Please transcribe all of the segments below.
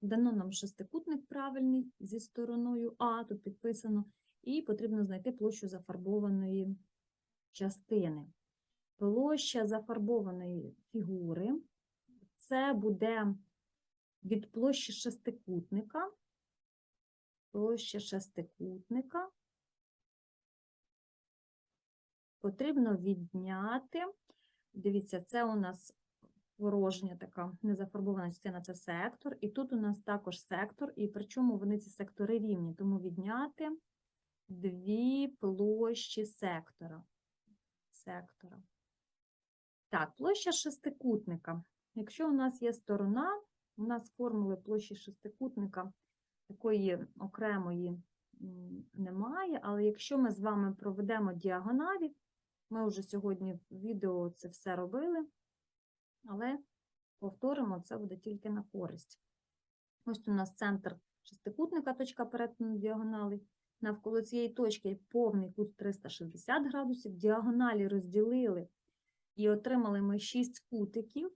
Дано нам шестикутник правильний зі стороною А, тут підписано, і потрібно знайти площу зафарбованої частини. Площа зафарбованої фігури це буде від площі шестикутника. Площа шестикутника потрібно відняти. Дивіться, це у нас порожня така незафарбована частина це сектор, і тут у нас також сектор, і причому вони ці сектори рівні, тому відняти дві площі сектора. сектора. Так, площа шестикутника. Якщо у нас є сторона, у нас формули площі шестикутника такої окремої немає, але якщо ми з вами проведемо діагоналі, ми вже сьогодні в відео це все робили, але повторимо, це буде тільки на користь. Ось у нас центр шестикутника, точка перетину діагонали. Навколо цієї точки повний кут 360 градусів. Діагоналі розділили і отримали ми 6 кутиків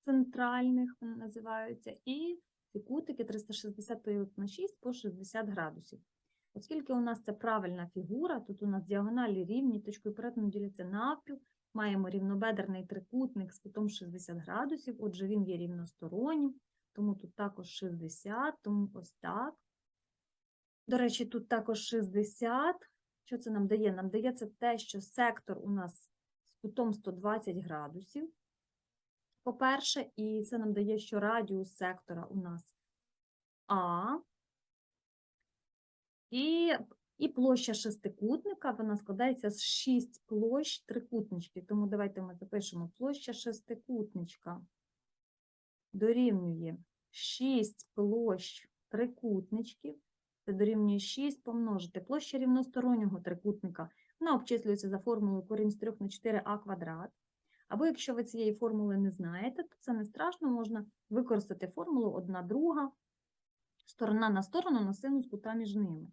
центральних, вони називаються, і ці кутики 360 поділити на 6 по 60 градусів. Оскільки у нас це правильна фігура, тут у нас діагоналі рівні, точкою перетину діляться навпіл, маємо рівнобедерний трикутник з кутом 60 градусів, отже, він є рівностороннім, тому тут також 60, тому ось так. До речі, тут також 60. Що це нам дає? Нам дає це те, що сектор у нас з кутом 120 градусів. По-перше, і це нам дає, що радіус сектора у нас А. І, і площа шестикутника, вона складається з 6 площ трикутничків. Тому давайте ми запишемо площа шестикутничка дорівнює 6 площ трикутничків. Це дорівнює 6 помножити площа рівностороннього трикутника. Вона обчислюється за формулою корінь з 3 на 4а квадрат. Або якщо ви цієї формули не знаєте, то це не страшно, можна використати формулу одна друга, сторона на сторону на синус кута між ними.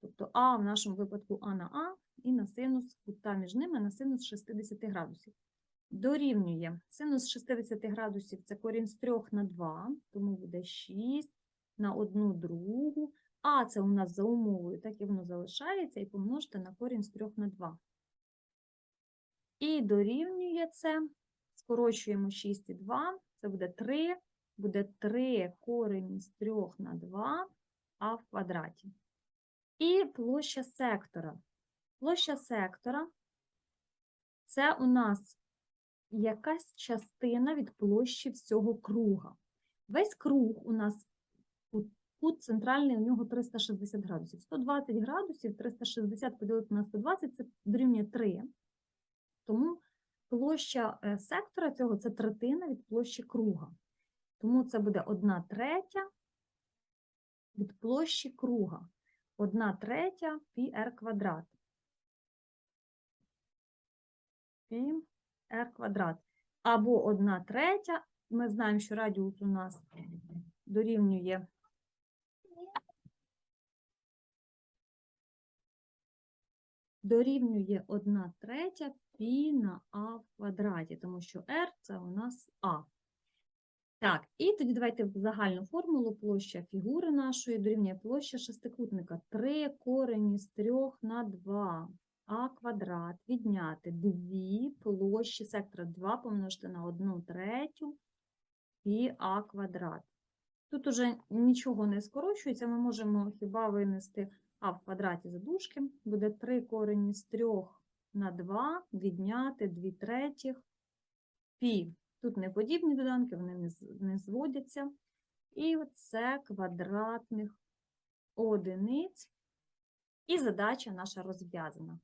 Тобто А в нашому випадку А на А і на синус кута між ними на синус 60 градусів. Дорівнює синус 60 градусів це корінь з 3 на 2, тому буде 6 на 1 другу. А це у нас за умовою, так і воно залишається, і помножити на корінь з 3 на 2. І дорівнює це, скорочуємо 6 і 2, це буде 3, буде 3 корень з 3 на 2, а в квадраті. І площа сектора. Площа сектора – це у нас якась частина від площі всього круга. Весь круг у нас, кут центральний, у нього 360 градусів. 120 градусів, 360 поділити на 120 – це дорівнює 3. Тому площа е, сектора цього це третина від площі круга. Тому це буде 1 третя від площі круга. 1 третя пі r квадрат. Пі r квадрат. Або 1 третя. Ми знаємо, що радіус у нас дорівнює дорівнює 1 третя пі на а в квадраті, тому що r це у нас а. Так, і тоді давайте загальну формулу площа фігури нашої дорівнює площа шестикутника. 3 корені з 3 на 2 а квадрат відняти 2 площі сектора 2 помножити на 1 третю і а квадрат. Тут уже нічого не скорочується, ми можемо хіба винести а в квадраті задушки. Буде 3 корені з 3 на 2 відняти 2 третіх пі. Тут не подібні доданки, вони не, зводяться. І це квадратних одиниць. І задача наша розв'язана.